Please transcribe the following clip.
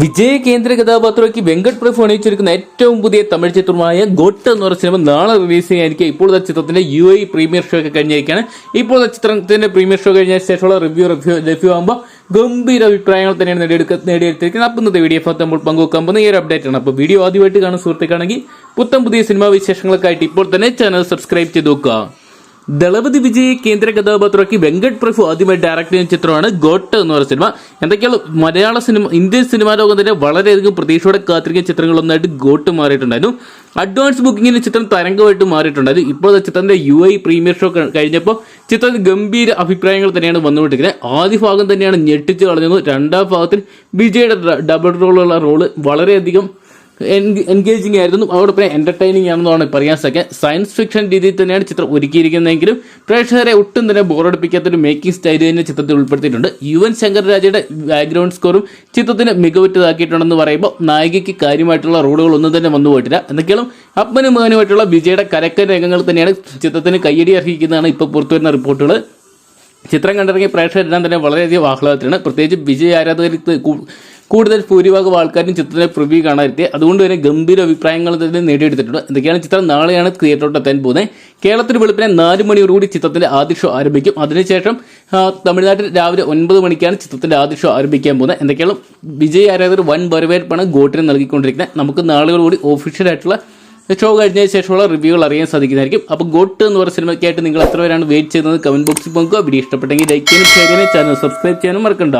വിജയ കേന്ദ്ര കഥാപാത്രമാക്കി വെങ്കട് പ്രഭു അണിയിച്ചിരിക്കുന്ന ഏറ്റവും പുതിയ തമിഴ് ചിത്രമായ ഗോട്ട് എന്ന് പറഞ്ഞ സിനിമ നാളെ റിലീസ് ചെയ്യാനിരിക്കും ഇപ്പോഴത്തെ ചിത്രത്തിന്റെ യു ഐ പ്രീമിയർ ഷോ ഒക്കെ കഴിഞ്ഞിരിക്കുകയാണ് ഇപ്പോഴത്തെ ചിത്രത്തിന്റെ പ്രീമിയർ ഷോ കഴിഞ്ഞ ശേഷമുള്ള റിവ്യൂ റിവ്യൂ ലഭ്യമാകുമ്പോൾ ഗംഭീര അഭിപ്രായങ്ങൾ തന്നെയാണ് നേടിയെടുക്ക നേടിയെടുത്തിരിക്കുന്നത്. അപ്പം ഇന്നത്തെ വീഡിയോ നമ്മൾ പങ്കുവെക്കാൻ പോകുന്ന ഈ ഒരു അപ്ഡേറ്റ് ആണ്. അപ്പോൾ വീഡിയോ ആദ്യമായിട്ട് കാണുന്ന സുഹൃത്തുക്കാണെങ്കിൽ പുത്തം പുതിയ സിനിമാ വിശേഷങ്ങളൊക്കെ ആയിട്ട് ഇപ്പോൾ തന്നെ ചാനൽ സബ്സ്ക്രൈബ് ചെയ്ത് നോക്കുക. ദളപതി വിജയ് കേന്ദ്ര കഥാപാത്രമാക്കി വെങ്കട് പ്രഭു ആദ്യമായി ഡയറക്ട് ചെയ്യുന്ന ചിത്രമാണ് ഗോട്ട് എന്ന് പറയുന്ന സിനിമ എന്തൊക്കെയാണ് മലയാള സിനിമ ഇന്ത്യൻ സിനിമാ ലോകം തന്നെ വളരെയധികം പ്രതീക്ഷയോടെ കാത്തിരിക്കുന്ന ചിത്രങ്ങളൊന്നായിട്ട് ഗോട്ട് മാറിയിട്ടുണ്ടായിരുന്നു. അഡ്വാൻസ് ബുക്കിങ്ങിന് ചിത്രം തരംഗമായിട്ട് മാറിയിട്ടുണ്ടായിരുന്നു. ഇപ്പോഴത്തെ ചിത്രത്തിന്റെ യു ഐ പ്രീമിയർ ഷോ കഴിഞ്ഞപ്പോൾ ചിത്രത്തിൽ ഗംഭീര അഭിപ്രായങ്ങൾ തന്നെയാണ് വന്നുകൊണ്ടിരിക്കുന്നത്. ആദ്യ ഭാഗം തന്നെയാണ് ഞെട്ടിച്ച് കളഞ്ഞത്. രണ്ടാം ഭാഗത്തിൽ വിജയുടെ ഡബിൾ റോളുള്ള റോൾ വളരെയധികം എൻഗേജിങ് ആയിരുന്നു. പിന്നെ എന്റർടൈനിങ് ആണെന്നാണ് പറയാൻ സാധിക്കുക സയൻസ് ഫിക്ഷൻ രീതിയിൽ തന്നെയാണ് ചിത്രം ഒരുക്കിയിരിക്കുന്നതെങ്കിലും പ്രേക്ഷകരെ ഒട്ടും തന്നെ ബോറടിപ്പിക്കാത്തൊരു മേക്കിംഗ് സ്റ്റൈൽ തന്നെ ചിത്രത്തിൽ ഉൾപ്പെടുത്തിയിട്ടുണ്ട്. യുവൻ ശങ്കർ രാജയുടെ ബാക്ക്ഗ്രൗണ്ട് സ്കോറും ചിത്രത്തിന് മികവുറ്റതാക്കിയിട്ടുണ്ടെന്ന് പറയുമ്പോൾ നായികയ്ക്ക് കാര്യമായിട്ടുള്ള റോളുകൾ ഒന്നും തന്നെ വന്നു പോയിട്ടില്ല. എന്തൊക്കെയാണ് അപ്പനും മകനുമായിട്ടുള്ള വിജയുടെ കരക്കൻ രംഗങ്ങൾ തന്നെയാണ് ചിത്രത്തിന് കയ്യടി അർഹിക്കുന്നതാണ് ഇപ്പോൾ പുറത്തുവരുന്ന റിപ്പോർട്ടുകൾ. ചിത്രം കണ്ടിറങ്ങിയ പ്രേക്ഷകരെല്ലാം തന്നെ വളരെയധികം ആഹ്ലാദത്തിലാണ്. പ്രത്യേകിച്ച് വിജയ ആരാധകർക്ക് കൂടുതൽ ഭൂരിഭാഗം ആൾക്കാരും ചിത്രത്തിന്റെ പ്രിവ്യൂ കാണാനെത്തി അതുകൊണ്ട് തന്നെ ഗംഭീര അഭിപ്രായങ്ങൾ തന്നെ നേടിയെടുത്തിട്ടുണ്ട്. എന്തൊക്കെയാണ് ചിത്രം? നാളെയാണ് തിയേറ്ററിലോട്ട് എത്താൻ പോകുന്നത്. കേരളത്തിൽ വെളുപ്പിനെ നാല് മണിയോടുകൂടി ചിത്രത്തിന്റെ ആദ്യ ഷോ ആരംഭിക്കും. അതിനുശേഷം തമിഴ്നാട്ടിൽ രാവിലെ ഒൻപത് മണിക്കാണ് ചിത്രത്തിന്റെ ആദ്യ ഷോ ആരംഭിക്കാൻ പോകുന്നത്. എന്തൊക്കെയാണ് വിജയ് ആരാധകർ വൻ വരവേൽപ്പാണ് ഗോട്ടിന് നൽകിക്കൊണ്ടിരിക്കുന്നത്. നമുക്ക് നാളുകളോടി ഒഫീഷ്യലായിട്ടുള്ള ഷോ കഴിഞ്ഞതിന് ശേഷമുള്ള റിവ്യൂകൾ അറിയാൻ സാധിക്കുന്നതായിരിക്കും. അപ്പോൾ ഗോട്ട് എന്ന് പറയുന്ന സിനിമയ്ക്കായിട്ട് നിങ്ങൾ എത്ര പേരാണ് വെയിറ്റ് ചെയ്യുന്നത്? കമന്റ് ബോക്സിൽ പോകുക വീഡിയോ ഇഷ്ടപ്പെട്ടെങ്കിൽ ലൈക്ക് ചെയ്യാനും ഷെയർ ചെയ്യാനും ചാനൽ സബ്സ്ക്രൈബ് ചെയ്യാനും മറക്കണ്ട.